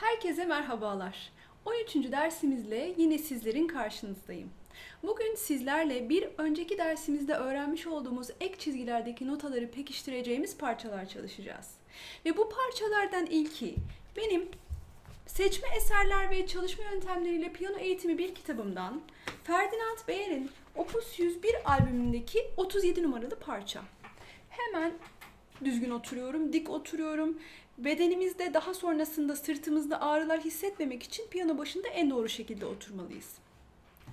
Herkese merhabalar. 13. dersimizle yine sizlerin karşınızdayım. Bugün sizlerle bir önceki dersimizde öğrenmiş olduğumuz ek çizgilerdeki notaları pekiştireceğimiz parçalar çalışacağız. Ve bu parçalardan ilki benim Seçme eserler ve çalışma yöntemleriyle piyano eğitimi bir kitabımdan Ferdinand Bayer'in Opus 101 albümündeki 37 numaralı parça. Hemen düzgün oturuyorum, dik oturuyorum. Bedenimizde daha sonrasında sırtımızda ağrılar hissetmemek için piyano başında en doğru şekilde oturmalıyız.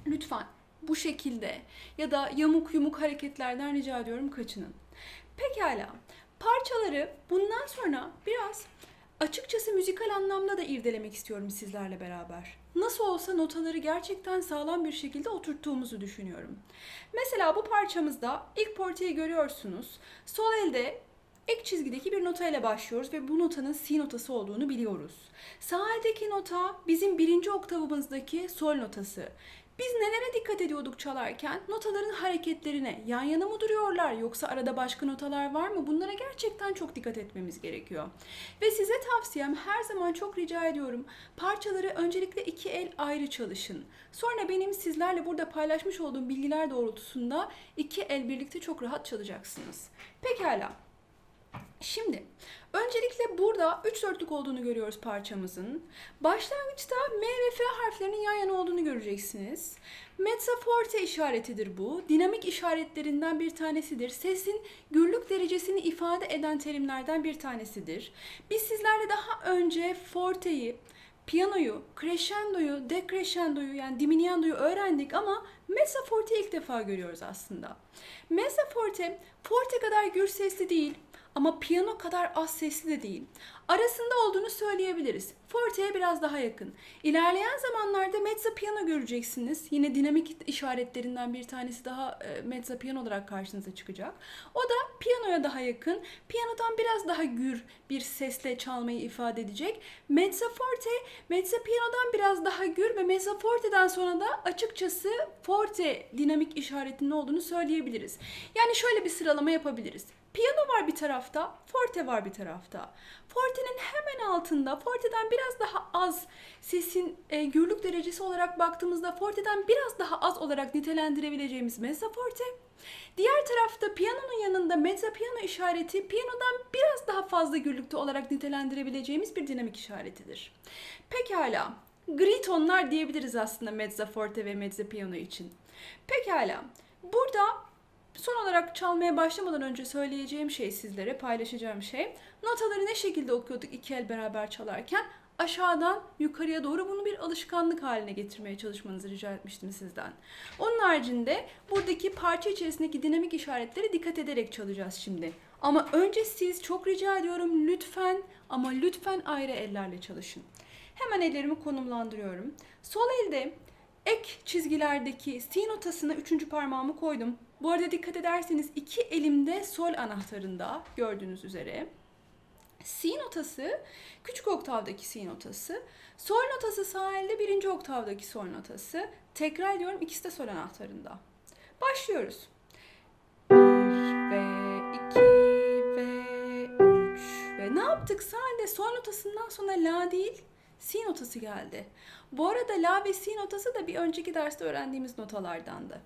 Lütfen bu şekilde ya da yamuk yumuk hareketlerden rica ediyorum kaçının. Pekala. Parçaları bundan sonra biraz açıkçası müzikal anlamda da irdelemek istiyorum sizlerle beraber. Nasıl olsa notaları gerçekten sağlam bir şekilde oturttuğumuzu düşünüyorum. Mesela bu parçamızda ilk porteyi görüyorsunuz. Sol elde ek çizgideki bir nota ile başlıyoruz ve bu notanın si notası olduğunu biliyoruz. Sağ eldeki nota bizim birinci oktavımızdaki sol notası. Biz nelere dikkat ediyorduk çalarken? Notaların hareketlerine. Yan yana mı duruyorlar yoksa arada başka notalar var mı? Bunlara gerçekten çok dikkat etmemiz gerekiyor. Ve size tavsiyem her zaman çok rica ediyorum. Parçaları öncelikle iki el ayrı çalışın. Sonra benim sizlerle burada paylaşmış olduğum bilgiler doğrultusunda iki el birlikte çok rahat çalacaksınız. Pekala. Şimdi öncelikle burada üç dörtlük olduğunu görüyoruz parçamızın. Başlangıçta M ve F harflerinin yan yana olduğunu göreceksiniz. Mezza forte işaretidir bu. Dinamik işaretlerinden bir tanesidir. Sesin gürlük derecesini ifade eden terimlerden bir tanesidir. Biz sizlerle daha önce forteyi, piyanoyu, crescendoyu, decrescendoyu yani diminuendoyu öğrendik ama mezza forte'yi ilk defa görüyoruz aslında. Mezza forte, forte kadar gür sesli değil ama piyano kadar az sesli de değil. Arasında olduğunu söyleyebiliriz. Forte'ye biraz daha yakın. İlerleyen zamanlarda mezza piyano göreceksiniz. Yine dinamik işaretlerinden bir tanesi daha e, mezza piyano olarak karşınıza çıkacak. O da piyanoya daha yakın. Piyanodan biraz daha gür bir sesle çalmayı ifade edecek. Mezza forte, mezza piyanodan biraz daha gür ve mezza forte'den sonra da açıkçası forte dinamik işaretinin olduğunu söyleyebiliriz. Yani şöyle bir sıralama yapabiliriz. Piyano var bir tarafta, forte var bir tarafta. Forte'nin hemen altında, forte'den biraz daha az sesin e, gürlük derecesi olarak baktığımızda forte'den biraz daha az olarak nitelendirebileceğimiz mezza forte. Diğer tarafta piyanonun yanında mezza piyano işareti piyanodan biraz daha fazla gürlükte olarak nitelendirebileceğimiz bir dinamik işaretidir. Pekala, gri tonlar diyebiliriz aslında mezza forte ve mezza piyano için. Pekala, burada Son olarak çalmaya başlamadan önce söyleyeceğim şey sizlere, paylaşacağım şey. Notaları ne şekilde okuyorduk iki el beraber çalarken? Aşağıdan yukarıya doğru bunu bir alışkanlık haline getirmeye çalışmanızı rica etmiştim sizden. Onun haricinde buradaki parça içerisindeki dinamik işaretlere dikkat ederek çalacağız şimdi. Ama önce siz çok rica ediyorum lütfen ama lütfen ayrı ellerle çalışın. Hemen ellerimi konumlandırıyorum. Sol elde ek çizgilerdeki si notasına üçüncü parmağımı koydum. Bu arada dikkat ederseniz iki elimde sol anahtarında gördüğünüz üzere. Si notası küçük oktavdaki si notası. Sol notası sağ elde birinci oktavdaki sol notası. Tekrar ediyorum ikisi de sol anahtarında. Başlıyoruz. Bir ve iki ve üç ve ne yaptık? Sağ elde sol notasından sonra la değil si notası geldi. Bu arada la ve si notası da bir önceki derste öğrendiğimiz notalardandı.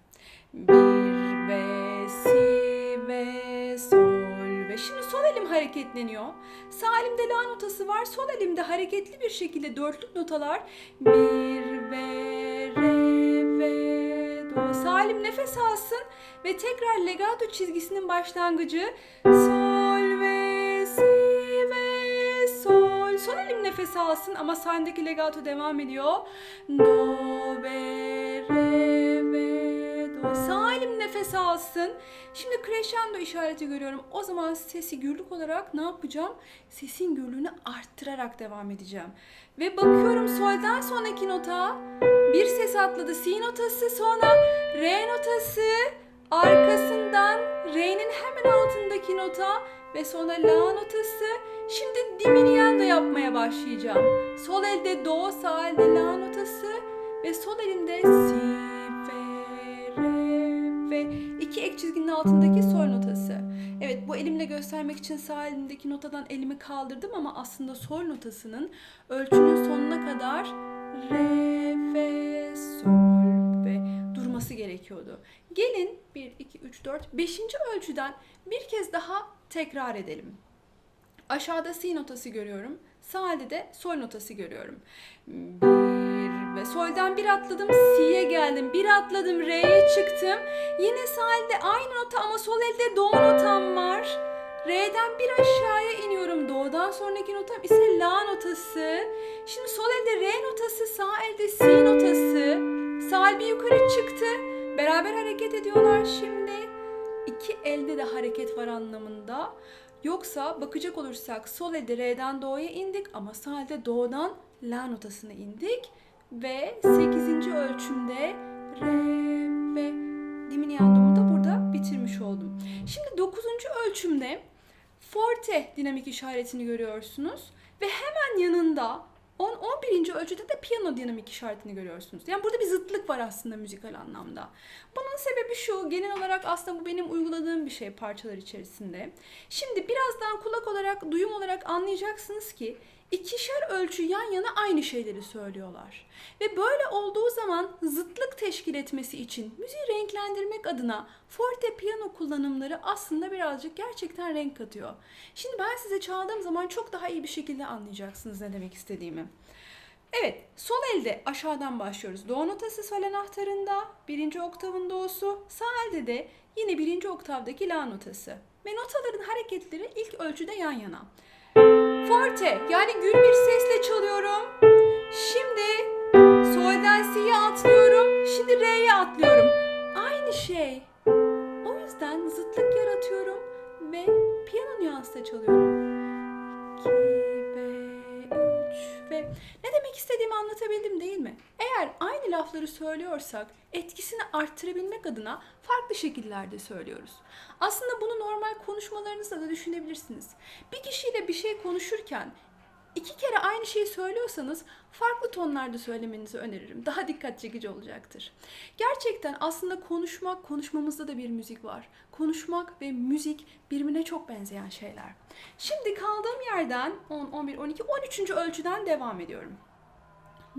Bir ve si ve sol ve şimdi sol elim hareketleniyor. Sağ elimde la notası var. Sol elimde hareketli bir şekilde dörtlük notalar. Bir ve re ve do. Sağ elim nefes alsın ve tekrar legato çizgisinin başlangıcı sol ve si ve sol. Sol elim nefes alsın ama sağındaki legato devam ediyor. Do ve re ve elim nefes alsın. Şimdi crescendo işareti görüyorum. O zaman sesi gürlük olarak ne yapacağım? Sesin gürlüğünü arttırarak devam edeceğim. Ve bakıyorum soldan sonraki nota. Bir ses atladı. Si notası sonra re notası. Arkasından re'nin hemen altındaki nota ve sonra la notası. Şimdi diminuendo yapmaya başlayacağım. Sol elde do, sağ elde la notası ve sol elimde si, iki ek çizginin altındaki sol notası. Evet bu elimle göstermek için sağ elimdeki notadan elimi kaldırdım ama aslında sol notasının ölçünün sonuna kadar re ve sol ve durması gerekiyordu. Gelin 1 2 3 4 5. ölçüden bir kez daha tekrar edelim. Aşağıda si notası görüyorum. Sağ elde de sol notası görüyorum. Bir ve soldan bir atladım si'ye geldim. Bir atladım re'ye çıktım. Yine sağ elde aynı nota ama sol elde do notam var. Re'den bir aşağıya iniyorum. Do'dan sonraki notam ise la notası. Şimdi sol elde re notası, sağ elde si notası. Sağ el bir yukarı çıktı. Beraber hareket ediyorlar şimdi. İki elde de hareket var anlamında. Yoksa bakacak olursak sol elde re'den do'ya indik ama sağ elde do'dan la notasına indik. Ve 8. ölçümde re ve diminuendomu da burada bitirmiş oldum. Şimdi 9. ölçümde forte dinamik işaretini görüyorsunuz ve hemen yanında 10 11. ölçüde de piyano dinamik işaretini görüyorsunuz. Yani burada bir zıtlık var aslında müzikal anlamda. Bunun sebebi şu, genel olarak aslında bu benim uyguladığım bir şey parçalar içerisinde. Şimdi birazdan kulak olarak, duyum olarak anlayacaksınız ki ikişer ölçü yan yana aynı şeyleri söylüyorlar. Ve böyle olduğu zaman zıtlık teşkil etmesi için müziği renklendirmek adına forte piyano kullanımları aslında birazcık gerçekten renk katıyor. Şimdi ben size çaldığım zaman çok daha iyi bir şekilde anlayacaksınız ne demek istediğimi. Evet, sol elde aşağıdan başlıyoruz. Do notası sol anahtarında, birinci oktavın do'su, sağ elde de yine birinci oktavdaki la notası. Ve notaların hareketleri ilk ölçüde yan yana. Forte yani gür bir sesle çalıyorum. Şimdi soldan si'ye atlıyorum. Şimdi re'ye atlıyorum. Aynı şey. O yüzden zıtlık yaratıyorum ve piyano nüansta çalıyorum. 2 ve 3 ve ne demek istediğimi anlatabildim değil mi? Eğer aynı lafları söylüyorsak etkisini arttırabilmek adına farklı şekillerde söylüyoruz. Aslında bunu normal konuşmalarınızda da düşünebilirsiniz. Bir kişiyle bir şey konuşurken iki kere aynı şeyi söylüyorsanız farklı tonlarda söylemenizi öneririm. Daha dikkat çekici olacaktır. Gerçekten aslında konuşmak, konuşmamızda da bir müzik var. Konuşmak ve müzik birbirine çok benzeyen şeyler. Şimdi kaldığım yerden 10, 11, 12, 13. ölçüden devam ediyorum.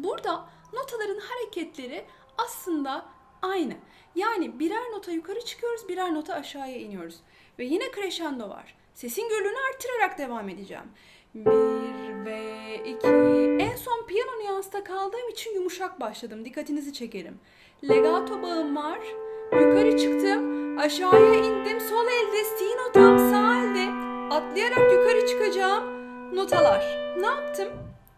Burada notaların hareketleri aslında aynı. Yani birer nota yukarı çıkıyoruz, birer nota aşağıya iniyoruz. Ve yine crescendo var. Sesin gürlüğünü arttırarak devam edeceğim. Bir ve iki. En son piyano nüansta kaldığım için yumuşak başladım. Dikkatinizi çekerim. Legato bağım var. Yukarı çıktım. Aşağıya indim. Sol elde si notam, sağ elde. Atlayarak yukarı çıkacağım. Notalar. Ne yaptım?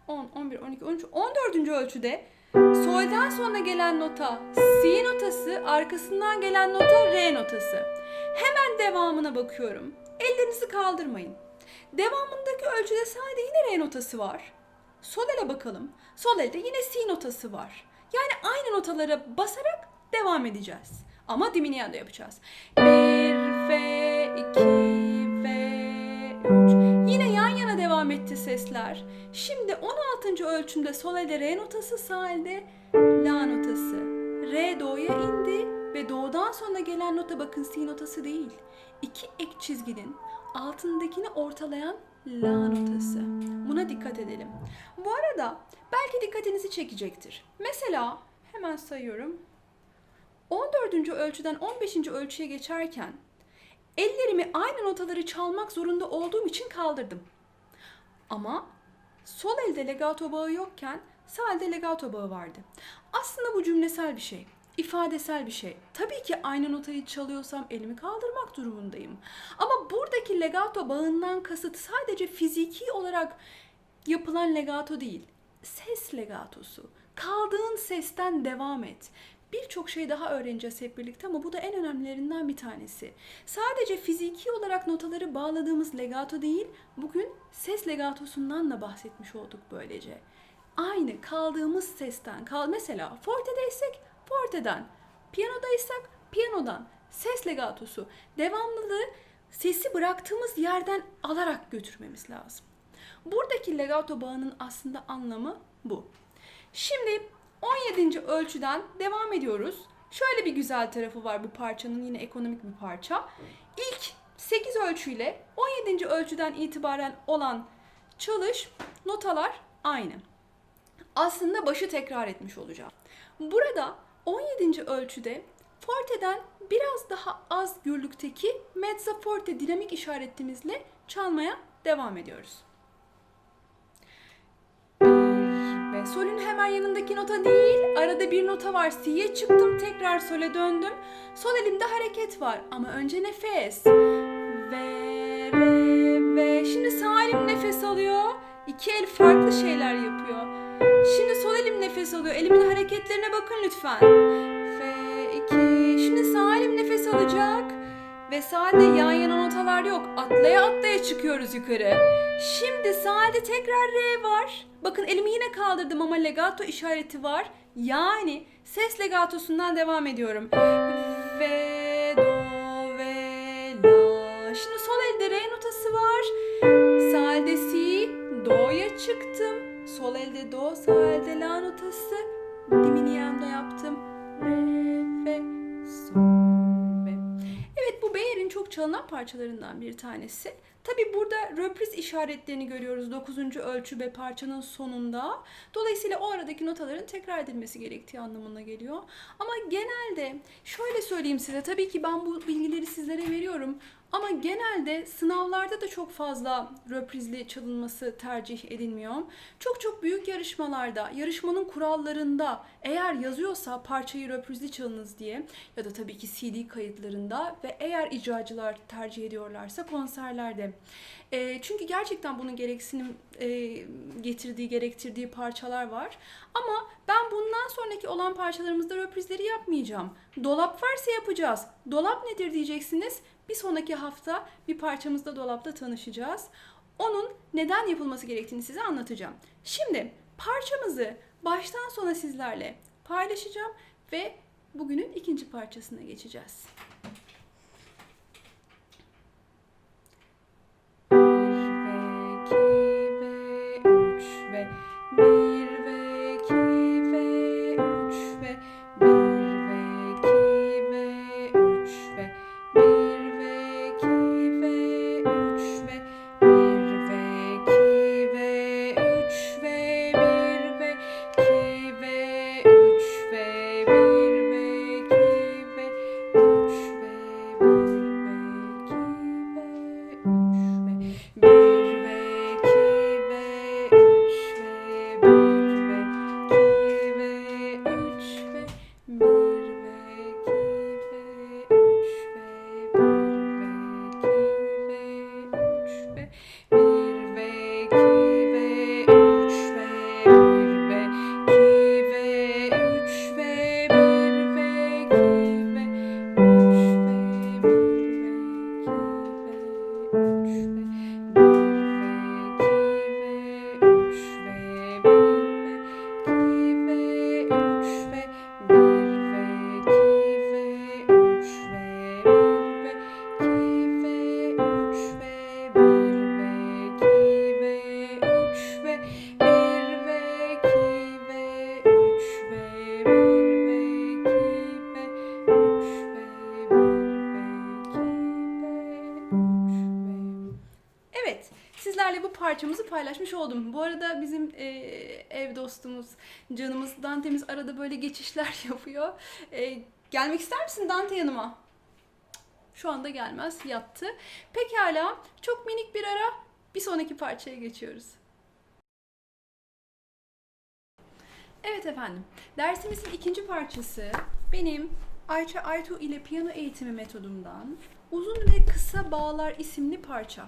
10, 11, 12, 13, 14. ölçüde solden sonra gelen nota si notası, arkasından gelen nota re notası. Hemen devamına bakıyorum. Ellerinizi kaldırmayın. Devamındaki ölçüde sadece yine re notası var. Sol ele bakalım. Sol elde yine si notası var. Yani aynı notalara basarak devam edeceğiz. Ama diminyanda yapacağız. 1 F 2 devam etti sesler. Şimdi 16. ölçümde sol elde re notası, sağ elde la notası. Re do'ya indi ve do'dan sonra gelen nota bakın si notası değil. İki ek çizginin altındakini ortalayan la notası. Buna dikkat edelim. Bu arada belki dikkatinizi çekecektir. Mesela hemen sayıyorum. 14. ölçüden 15. ölçüye geçerken ellerimi aynı notaları çalmak zorunda olduğum için kaldırdım. Ama sol elde legato bağı yokken sağ elde legato bağı vardı. Aslında bu cümlesel bir şey, ifadesel bir şey. Tabii ki aynı notayı çalıyorsam elimi kaldırmak durumundayım. Ama buradaki legato bağından kasıt sadece fiziki olarak yapılan legato değil, ses legatosu. Kaldığın sesten devam et. Birçok şey daha öğreneceğiz hep birlikte ama bu da en önemlilerinden bir tanesi. Sadece fiziki olarak notaları bağladığımız legato değil, bugün ses legatosundan da bahsetmiş olduk böylece. Aynı kaldığımız sesten, kal mesela forte'deysek forte'den, piyanodaysak piyanodan, ses legatosu, devamlılığı sesi bıraktığımız yerden alarak götürmemiz lazım. Buradaki legato bağının aslında anlamı bu. Şimdi 17. ölçüden devam ediyoruz. Şöyle bir güzel tarafı var bu parçanın yine ekonomik bir parça. İlk 8 ölçüyle 17. ölçüden itibaren olan çalış notalar aynı. Aslında başı tekrar etmiş olacağım. Burada 17. ölçüde forte'den biraz daha az gürlükteki mezza forte dinamik işaretimizle çalmaya devam ediyoruz. ve solün hemen yanındaki nota değil, arada bir nota var. Si'ye çıktım, tekrar sole döndüm. Sol elimde hareket var ama önce nefes. Ve ve ve şimdi sağ elim nefes alıyor. İki el farklı şeyler yapıyor. Şimdi sol elim nefes alıyor. Elimin hareketlerine bakın lütfen. Ve iki. Şimdi sağ elim nefes alacak ve sade yan yana notalar yok. Atlaya atlaya çıkıyoruz yukarı. Şimdi sade tekrar re var. Bakın elimi yine kaldırdım ama legato işareti var. Yani ses legatosundan devam ediyorum. Ve do ve la. Şimdi sol elde re notası var. Sağ si do'ya çıktım. Sol elde do, sağ elde la notası. Diminuendo yaptım. Re ve sol. Bu Beyer'in çok çalınan parçalarından bir tanesi. Tabi burada röpriz işaretlerini görüyoruz 9. ölçü ve parçanın sonunda. Dolayısıyla o aradaki notaların tekrar edilmesi gerektiği anlamına geliyor. Ama genelde şöyle söyleyeyim size tabii ki ben bu bilgileri sizlere veriyorum. Ama genelde sınavlarda da çok fazla röprizli çalınması tercih edilmiyor. Çok çok büyük yarışmalarda, yarışmanın kurallarında eğer yazıyorsa parçayı röprizli çalınız diye ya da tabii ki CD kayıtlarında ve eğer icracılar tercih ediyorlarsa konserlerde e, çünkü gerçekten bunun gereksinim e, getirdiği, gerektirdiği parçalar var. Ama ben bundan sonraki olan parçalarımızda röprizleri yapmayacağım. Dolap varsa yapacağız. Dolap nedir diyeceksiniz. Bir sonraki hafta bir parçamızda dolapta tanışacağız. Onun neden yapılması gerektiğini size anlatacağım. Şimdi parçamızı baştan sona sizlerle paylaşacağım ve bugünün ikinci parçasına geçeceğiz. Parçamızı paylaşmış oldum. Bu arada bizim e, ev dostumuz, canımız Dante'miz arada böyle geçişler yapıyor. E, gelmek ister misin Dante yanıma? Şu anda gelmez, yattı. Pekala, çok minik bir ara, bir sonraki parçaya geçiyoruz. Evet efendim, dersimizin ikinci parçası benim Ayça Aytu ile piyano eğitimi metodumdan Uzun ve Kısa Bağlar isimli parça.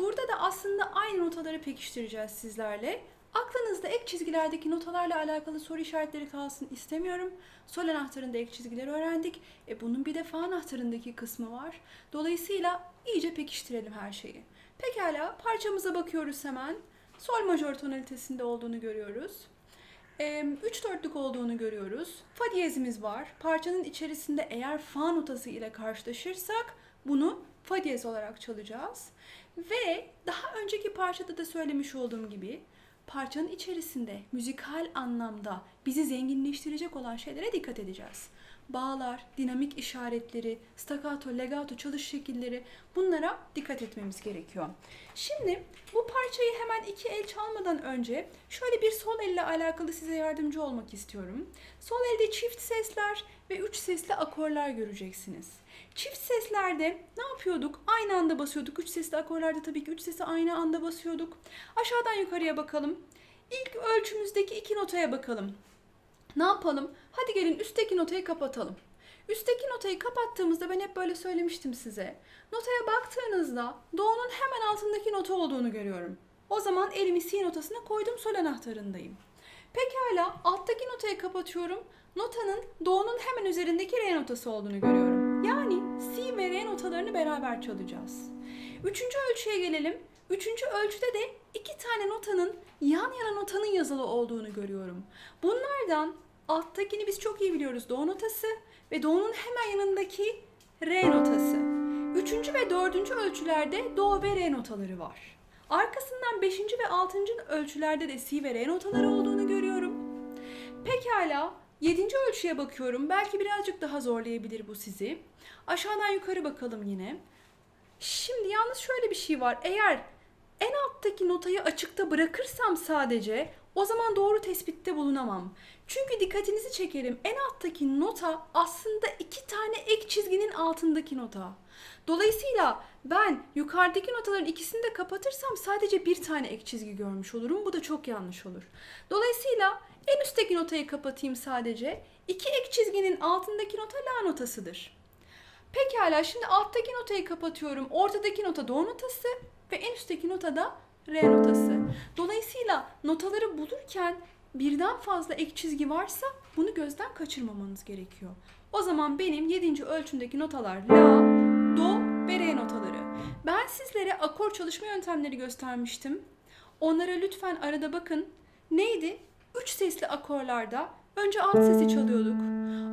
Burada da aslında aynı notaları pekiştireceğiz sizlerle. Aklınızda ek çizgilerdeki notalarla alakalı soru işaretleri kalsın istemiyorum. Sol anahtarında ek çizgileri öğrendik. E bunun bir de fa anahtarındaki kısmı var. Dolayısıyla iyice pekiştirelim her şeyi. Pekala parçamıza bakıyoruz hemen. Sol majör tonalitesinde olduğunu görüyoruz. 3 dörtlük olduğunu görüyoruz. Fa diyezimiz var. Parçanın içerisinde eğer fa notası ile karşılaşırsak bunu fa diyez olarak çalacağız. Ve daha önceki parçada da söylemiş olduğum gibi parçanın içerisinde müzikal anlamda bizi zenginleştirecek olan şeylere dikkat edeceğiz. bağlar, dinamik işaretleri, staccato, legato çalış şekilleri bunlara dikkat etmemiz gerekiyor. Şimdi bu parçayı hemen iki el çalmadan önce şöyle bir sol elle alakalı size yardımcı olmak istiyorum. Sol elde çift sesler ve üç sesli akorlar göreceksiniz. Çift seslerde ne yapıyorduk? Aynı anda basıyorduk. Üç sesli akorlarda tabii ki üç sesi aynı anda basıyorduk. Aşağıdan yukarıya bakalım. İlk ölçümüzdeki iki notaya bakalım. Ne yapalım? Hadi gelin üstteki notayı kapatalım. Üstteki notayı kapattığımızda ben hep böyle söylemiştim size. Notaya baktığınızda do'nun hemen altındaki nota olduğunu görüyorum. O zaman elimi si notasına koydum sol anahtarındayım. Pekala alttaki notayı kapatıyorum. Notanın do'nun hemen üzerindeki re notası olduğunu görüyorum. Yani ve re notalarını beraber çalacağız. Üçüncü ölçüye gelelim. Üçüncü ölçüde de iki tane notanın yan yana notanın yazılı olduğunu görüyorum. Bunlardan alttakini biz çok iyi biliyoruz. Do notası ve do'nun hemen yanındaki re notası. Üçüncü ve dördüncü ölçülerde do ve re notaları var. Arkasından beşinci ve altıncı ölçülerde de si ve re notaları olduğunu görüyorum. Pekala yedinci ölçüye bakıyorum. Belki birazcık daha zorlayabilir bu sizi. Aşağıdan yukarı bakalım yine. Şimdi yalnız şöyle bir şey var. Eğer en alttaki notayı açıkta bırakırsam sadece o zaman doğru tespitte bulunamam. Çünkü dikkatinizi çekerim. En alttaki nota aslında iki tane ek çizginin altındaki nota. Dolayısıyla ben yukarıdaki notaların ikisini de kapatırsam sadece bir tane ek çizgi görmüş olurum. Bu da çok yanlış olur. Dolayısıyla en üstteki notayı kapatayım sadece. İki ek çizginin altındaki nota la notasıdır. Pekala şimdi alttaki notayı kapatıyorum. Ortadaki nota do notası ve en üstteki nota da re notası. Dolayısıyla notaları bulurken birden fazla ek çizgi varsa bunu gözden kaçırmamanız gerekiyor. O zaman benim 7. ölçümdeki notalar la, do ve re notaları. Ben sizlere akor çalışma yöntemleri göstermiştim. Onlara lütfen arada bakın. Neydi? Üç sesli akorlarda önce alt sesi çalıyorduk.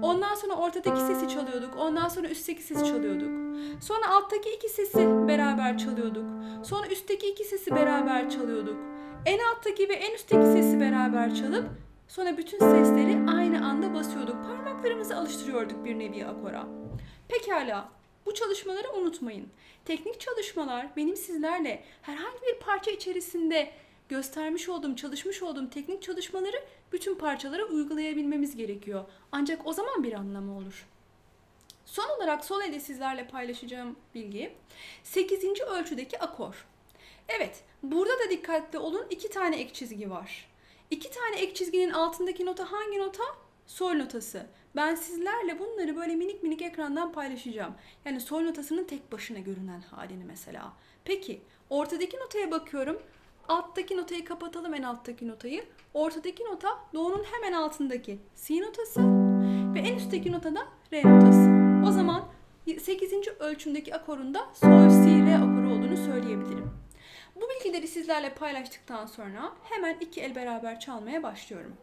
Ondan sonra ortadaki sesi çalıyorduk. Ondan sonra üstteki sesi çalıyorduk. Sonra alttaki iki sesi beraber çalıyorduk. Sonra üstteki iki sesi beraber çalıyorduk. En alttaki ve en üstteki sesi beraber çalıp sonra bütün sesleri aynı anda basıyorduk. Parmaklarımızı alıştırıyorduk bir nevi akora. Pekala. Bu çalışmaları unutmayın. Teknik çalışmalar benim sizlerle herhangi bir parça içerisinde göstermiş olduğum, çalışmış olduğum teknik çalışmaları bütün parçalara uygulayabilmemiz gerekiyor. Ancak o zaman bir anlamı olur. Son olarak sol elde sizlerle paylaşacağım bilgi 8. ölçüdeki akor. Evet, burada da dikkatli olun. iki tane ek çizgi var. İki tane ek çizginin altındaki nota hangi nota? Sol notası. Ben sizlerle bunları böyle minik minik ekrandan paylaşacağım. Yani sol notasının tek başına görünen halini mesela. Peki, ortadaki notaya bakıyorum. Alttaki notayı kapatalım en alttaki notayı. Ortadaki nota do'nun hemen altındaki si notası ve en üstteki nota da re notası. O zaman 8. ölçümdeki akorun da sol si re akoru olduğunu söyleyebilirim. Bu bilgileri sizlerle paylaştıktan sonra hemen iki el beraber çalmaya başlıyorum.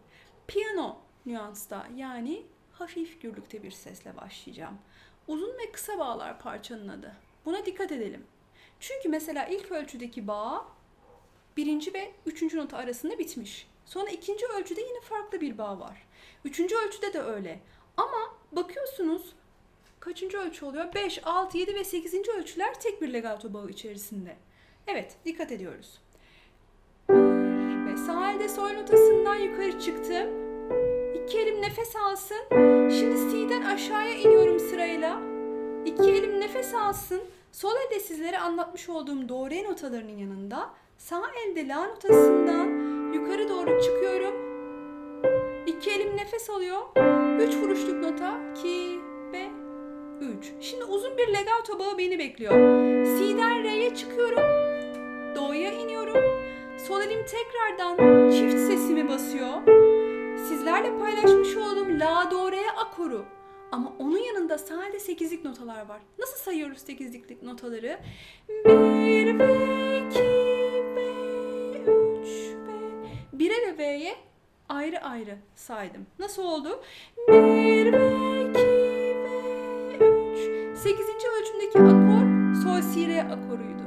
Piyano nüansta yani hafif gürlükte bir sesle başlayacağım. Uzun ve kısa bağlar parçanın adı. Buna dikkat edelim. Çünkü mesela ilk ölçüdeki bağ birinci ve üçüncü nota arasında bitmiş. Sonra ikinci ölçüde yine farklı bir bağ var. Üçüncü ölçüde de öyle. Ama bakıyorsunuz kaçıncı ölçü oluyor? 5, 6, 7 ve 8. ölçüler tek bir legato bağı içerisinde. Evet, dikkat ediyoruz. Ve sağ elde sol notasından yukarı çıktım. İki elim nefes alsın. Şimdi C'den aşağıya iniyorum sırayla. İki elim nefes alsın. Sol elde sizlere anlatmış olduğum do re notalarının yanında sağ elde la notasından yukarı doğru çıkıyorum. İki elim nefes alıyor. Üç vuruşluk nota. 2 ve 3. Şimdi uzun bir legato bağı beni bekliyor. C'den Re'ye çıkıyorum. Do'ya iniyorum. Sol elim tekrardan çift sesimi basıyor. Sizlerle paylaşmış olduğum La Do Re akoru. Ama onun yanında sadece sekizlik notalar var. Nasıl sayıyoruz sekizlik notaları? Bir ve iki 1'e ve V'ye ayrı ayrı saydım. Nasıl oldu? 1 ve 2 ve 3. 8. ölçümdeki akor sol si re akoruydu.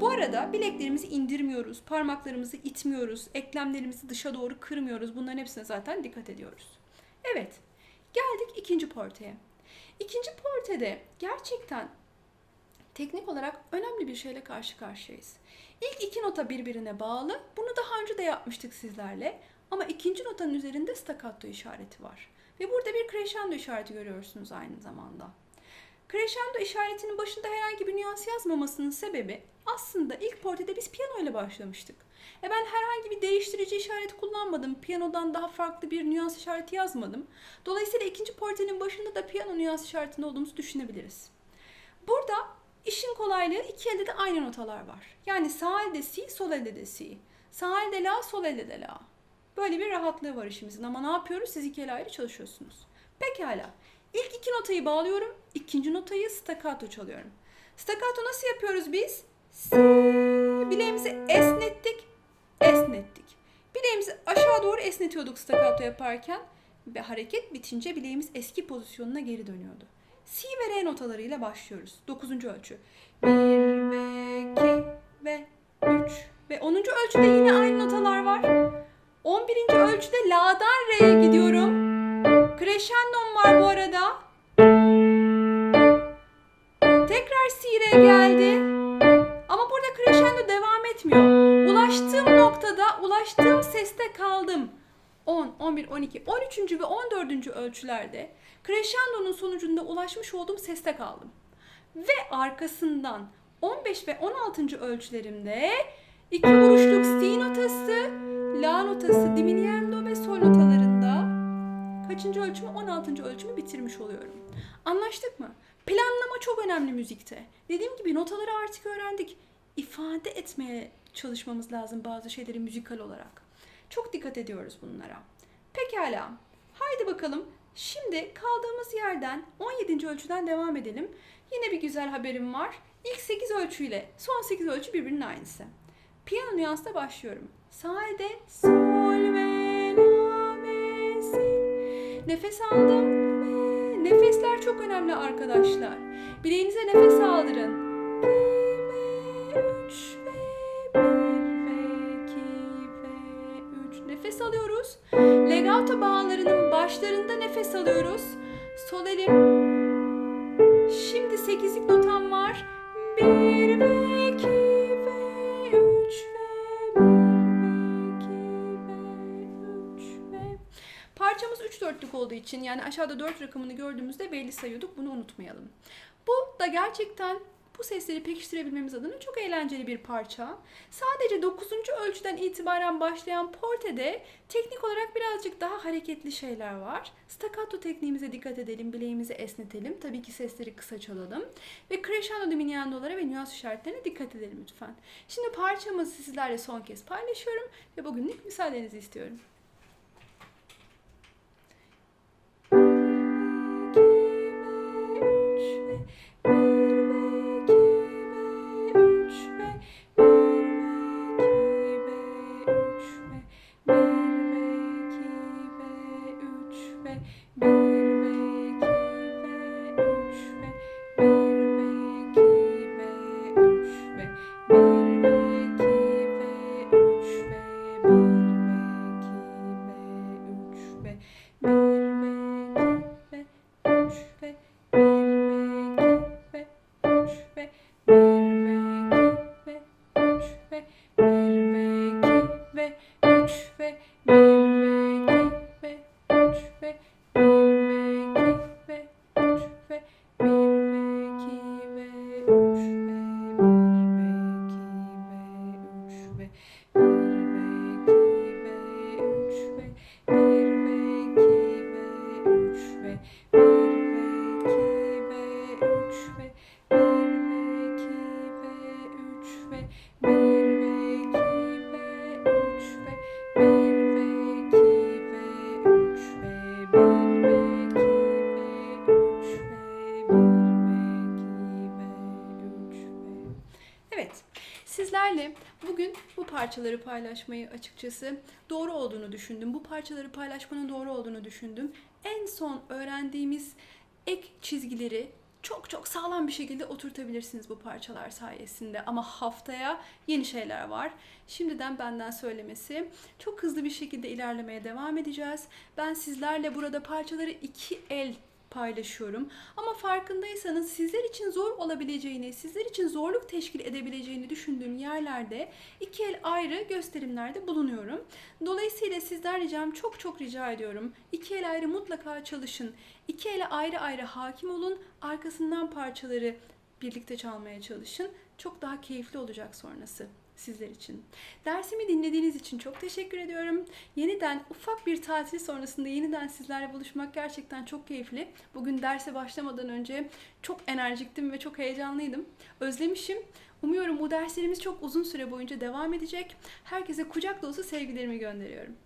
Bu arada bileklerimizi indirmiyoruz, parmaklarımızı itmiyoruz, eklemlerimizi dışa doğru kırmıyoruz. Bunların hepsine zaten dikkat ediyoruz. Evet, geldik ikinci porteye. İkinci portede gerçekten teknik olarak önemli bir şeyle karşı karşıyayız. İlk iki nota birbirine bağlı. Bunu daha önce de yapmıştık sizlerle. Ama ikinci notanın üzerinde staccato işareti var. Ve burada bir crescendo işareti görüyorsunuz aynı zamanda. Crescendo işaretinin başında herhangi bir nüans yazmamasının sebebi aslında ilk portede biz piyano ile başlamıştık. E ben herhangi bir değiştirici işareti kullanmadım. Piyanodan daha farklı bir nüans işareti yazmadım. Dolayısıyla ikinci portenin başında da piyano nüans işaretinde olduğumuzu düşünebiliriz. Burada İşin kolaylığı iki elde de aynı notalar var. Yani sağ elde si, sol elde de si. Sağ elde la, sol elde de la. Böyle bir rahatlığı var işimizin ama ne yapıyoruz? Siz iki el ayrı çalışıyorsunuz. Pekala. İlk iki notayı bağlıyorum. ikinci notayı staccato çalıyorum. Staccato nasıl yapıyoruz biz? Si. Bileğimizi esnettik. Esnettik. Bileğimizi aşağı doğru esnetiyorduk staccato yaparken. Ve hareket bitince bileğimiz eski pozisyonuna geri dönüyordu. Si ve re notalarıyla başlıyoruz. Dokuzuncu ölçü. Bir ve iki ve üç ve onuncu ölçüde yine aynı notalar var. On birinci ölçüde la'dan re'ye gidiyorum. Crescendo'm var bu arada. Tekrar si re geldi. Ama burada crescendo devam etmiyor. Ulaştığım noktada, ulaştığım seste kaldım. 10, 11, 12, 13. ve 14. ölçülerde Crescendo'nun sonucunda ulaşmış olduğum seste kaldım. Ve arkasından 15 ve 16. ölçülerimde iki vuruşluk si notası, la notası, diminuendo ve sol notalarında kaçıncı ölçümü? 16. ölçümü bitirmiş oluyorum. Anlaştık mı? Planlama çok önemli müzikte. Dediğim gibi notaları artık öğrendik. İfade etmeye çalışmamız lazım bazı şeyleri müzikal olarak. Çok dikkat ediyoruz bunlara. Pekala. Haydi bakalım Şimdi kaldığımız yerden 17. ölçüden devam edelim. Yine bir güzel haberim var. İlk 8 ölçü ile son 8 ölçü birbirinin aynısı. Piyano nüansla başlıyorum. Sade, sol ve la mesi. Nefes aldım. Nefesler çok önemli arkadaşlar. Bileğinize nefes aldırın. 1 ve 3 tutuyoruz. Legato bağlarının başlarında nefes alıyoruz. Sol elim. Şimdi sekizlik notam var. Bir ve iki ve üç ve bir iki üç ve... Parçamız üç dörtlük olduğu için yani aşağıda dört rakamını gördüğümüzde belli sayıyorduk. Bunu unutmayalım. Bu da gerçekten bu sesleri pekiştirebilmemiz adına çok eğlenceli bir parça. Sadece 9. ölçüden itibaren başlayan portede teknik olarak birazcık daha hareketli şeyler var. Staccato tekniğimize dikkat edelim, bileğimizi esnetelim. Tabii ki sesleri kısa çalalım. Ve crescendo diminuendolara ve nüans işaretlerine dikkat edelim lütfen. Şimdi parçamızı sizlerle son kez paylaşıyorum ve bugünlük müsaadenizi istiyorum. Paylaşmayı açıkçası doğru olduğunu düşündüm. Bu parçaları paylaşmanın doğru olduğunu düşündüm. En son öğrendiğimiz ek çizgileri çok çok sağlam bir şekilde oturtabilirsiniz bu parçalar sayesinde. Ama haftaya yeni şeyler var. Şimdiden benden söylemesi. Çok hızlı bir şekilde ilerlemeye devam edeceğiz. Ben sizlerle burada parçaları iki el paylaşıyorum. Ama farkındaysanız sizler için zor olabileceğini, sizler için zorluk teşkil edebileceğini düşündüğüm yerlerde iki el ayrı gösterimlerde bulunuyorum. Dolayısıyla sizden ricam çok çok rica ediyorum. İki el ayrı mutlaka çalışın. İki ele ayrı ayrı hakim olun. Arkasından parçaları birlikte çalmaya çalışın. Çok daha keyifli olacak sonrası sizler için. Dersimi dinlediğiniz için çok teşekkür ediyorum. Yeniden ufak bir tatil sonrasında yeniden sizlerle buluşmak gerçekten çok keyifli. Bugün derse başlamadan önce çok enerjiktim ve çok heyecanlıydım. Özlemişim. Umuyorum bu derslerimiz çok uzun süre boyunca devam edecek. Herkese kucak dolusu sevgilerimi gönderiyorum.